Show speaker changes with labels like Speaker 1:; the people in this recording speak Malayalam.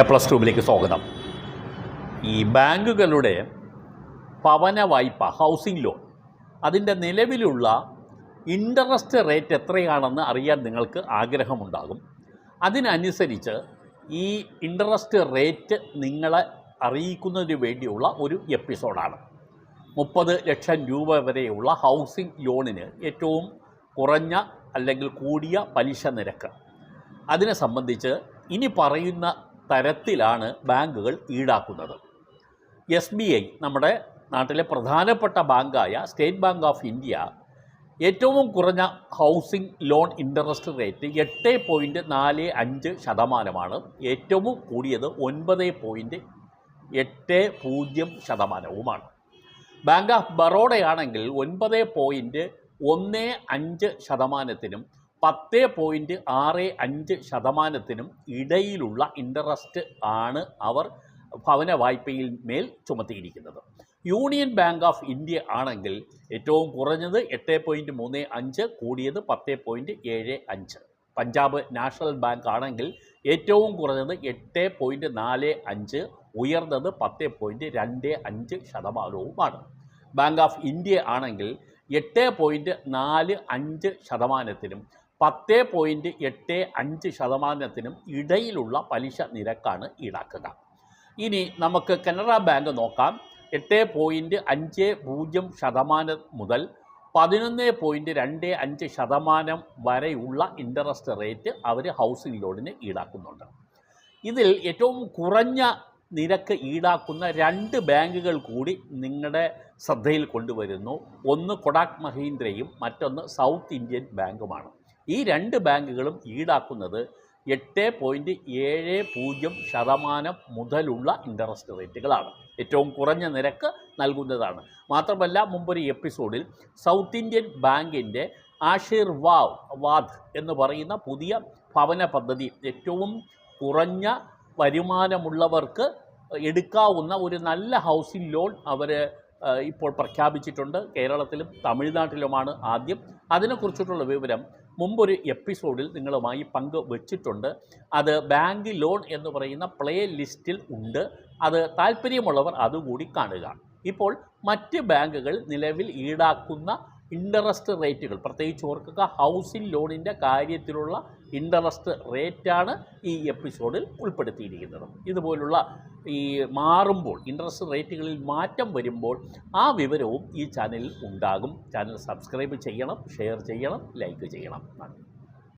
Speaker 1: എ പ്ലസ് ട്യൂബിലേക്ക് സ്വാഗതം. ഈ ബാങ്കുകളുടെ പവന വായ്പ ഹൗസിംഗ് ലോൺ അതിന്റെ നിലവിലുള്ള ഇൻട്രസ്റ്റ് റേറ്റ് എത്രയാണെന്ന് അറിയാൻ നിങ്ങൾക്ക് ആഗ്രഹമുണ്ടാകും. അതിനനുസരിച്ച് ഈ ഇൻട്രസ്റ്റ് റേറ്റ് നിങ്ങളെ അറിയിക്കുന്നതിന് വേണ്ടിയുള്ള ഒരു എപ്പിസോഡാണ് മുപ്പത് ലക്ഷം രൂപ വരെയുള്ള ഹൗസിംഗ് ലോണിന് ഏറ്റവും കുറഞ്ഞ അല്ലെങ്കിൽ കൂടിയ പലിശ നിരക്ക്. അതിനെ സംബന്ധിച്ച് ഇനി പറയുന്ന തരത്തിലാണ് ബാങ്കുകൾ ഈടാക്കുന്നത്. എസ് ബി ഐ നമ്മുടെ നാട്ടിലെ പ്രധാനപ്പെട്ട ബാങ്കായ സ്റ്റേറ്റ് ബാങ്ക് ഓഫ് ഇന്ത്യ ഏറ്റവും കുറഞ്ഞ ഹൗസിംഗ് ലോൺ ഇൻട്രസ്റ്റ് റേറ്റ് എട്ട് പോയിന്റ് നാല് അഞ്ച് ശതമാനമാണ്. ഏറ്റവും കൂടിയത് ഒൻപത് പോയിന്റ് എട്ട് പൂജ്യം ശതമാനവുമാണ്. ബാങ്ക് ഓഫ് ബറോഡയാണെങ്കിൽ ഒൻപത് പോയിന്റ് ഒന്ന് അഞ്ച് ശതമാനത്തിനും പത്ത് പോയിന്റ് ആറ് അഞ്ച് ശതമാനത്തിനും ഇടയിലുള്ള ഇൻട്രസ്റ്റ് ആണ് അവർ ഭവന വായ്പയിൽ മേൽ ചുമത്തിയിരിക്കുന്നത്. യൂണിയൻ ബാങ്ക് ഓഫ് ഇന്ത്യ ആണെങ്കിൽ ഏറ്റവും കുറഞ്ഞത് എട്ട് പോയിന്റ് മൂന്ന് അഞ്ച് കൂടിയത് പത്ത് പോയിന്റ് ഏഴ് അഞ്ച്. പഞ്ചാബ് നാഷണൽ ബാങ്ക് ആണെങ്കിൽ ഏറ്റവും കുറഞ്ഞത് എട്ട് പോയിന്റ് നാല് അഞ്ച് ഉയർന്നത് പത്ത് പോയിന്റ് രണ്ട് അഞ്ച് ശതമാനവുമാണ്. ബാങ്ക് ഓഫ് ഇന്ത്യ ആണെങ്കിൽ എട്ട് പോയിന്റ് നാല് അഞ്ച് ശതമാനത്തിനും പത്ത് പോയിന്റ് എട്ട് അഞ്ച് ശതമാനത്തിനും ഇടയിലുള്ള പലിശ നിരക്കാണ് ഈടാക്കുക. ഇനി നമുക്ക് കനറ ബാങ്ക് നോക്കാം. എട്ട് പോയിന്റ് അഞ്ച് പൂജ്യം ശതമാനം മുതൽ പതിനൊന്ന് പോയിന്റ് രണ്ട് അഞ്ച് ശതമാനം വരെയുള്ള ഇൻട്രസ്റ്റ് റേറ്റ് അവർ ഹൗസിംഗ് ലോണിന് ഈടാക്കുന്നുണ്ട്. ഇതിൽ ഏറ്റവും കുറഞ്ഞ നിരക്ക് ഈടാക്കുന്ന രണ്ട് ബാങ്കുകൾ കൂടി നിങ്ങളുടെ ശ്രദ്ധയിൽ കൊണ്ടുവരുന്നു. ഒന്ന് കൊടാക് മഹീന്ദ്രയും മറ്റൊന്ന് സൗത്ത് ഇന്ത്യൻ ബാങ്കുമാണ്. ഈ രണ്ട് ബാങ്കുകളും ഈടാക്കുന്നത് എട്ട് പോയിന്റ് ഏഴ് പൂജ്യം ശതമാനം മുതലുള്ള ഇൻട്രസ്റ്റ് റേറ്റുകളാണ് ഏറ്റവും കുറഞ്ഞ നിരക്ക് നൽകുന്നതാണ്. മാത്രമല്ല മുമ്പൊരു എപ്പിസോഡിൽ സൗത്ത് ഇന്ത്യൻ ബാങ്കിന്റെ ആശീർവാവ് വാദ് എന്ന് പറയുന്ന പുതിയ ഭവന പദ്ധതി ഏറ്റവും കുറഞ്ഞ വരുമാനമുള്ളവർക്ക് എടുക്കാവുന്ന ഒരു നല്ല ഹൗസിംഗ് ലോൺ അവർ ഇപ്പോൾ പ്രഖ്യാപിച്ചിട്ടുണ്ട്. കേരളത്തിലും തമിഴ്നാട്ടിലുമാണ് ആദ്യം. അതിനെക്കുറിച്ചിട്ടുള്ള വിവരം മുമ്പൊരു എപ്പിസോഡിൽ നിങ്ങളുമായി പങ്ക് വെച്ചിട്ടുണ്ട്. അത് ബാങ്ക് ലോൺ എന്ന് പറയുന്ന പ്ലേ ലിസ്റ്റിൽ ഉണ്ട്. അത് താല്പര്യമുള്ളവർ അതുകൂടി കാണുക. ഇപ്പോൾ മറ്റ് ബാങ്കുകൾ നിലവിൽ ഈടാക്കുന്ന ഇൻട്രസ്റ്റ് റേറ്റുകൾ പ്രത്യേകിച്ച് ഓർക്കുക ഹൗസിംഗ് ലോണിന്റെ കാര്യത്തിലുള്ള ഇൻട്രസ്റ്റ് റേറ്റാണ് ഈ എപ്പിസോഡിൽ ഉൾപ്പെടുത്തിയിരിക്കുന്നത്. ഇതുപോലുള്ള ഈ മാറുമ്പോൾ ഇൻട്രസ്റ്റ് റേറ്റുകളിൽ മാറ്റം വരുമ്പോൾ ആ വിവരവും ഈ ചാനലിൽ ഉണ്ടാകും. ചാനൽ സബ്സ്ക്രൈബ് ചെയ്യണം ഷെയർ ചെയ്യണം ലൈക്ക് ചെയ്യണം. നന്ദി.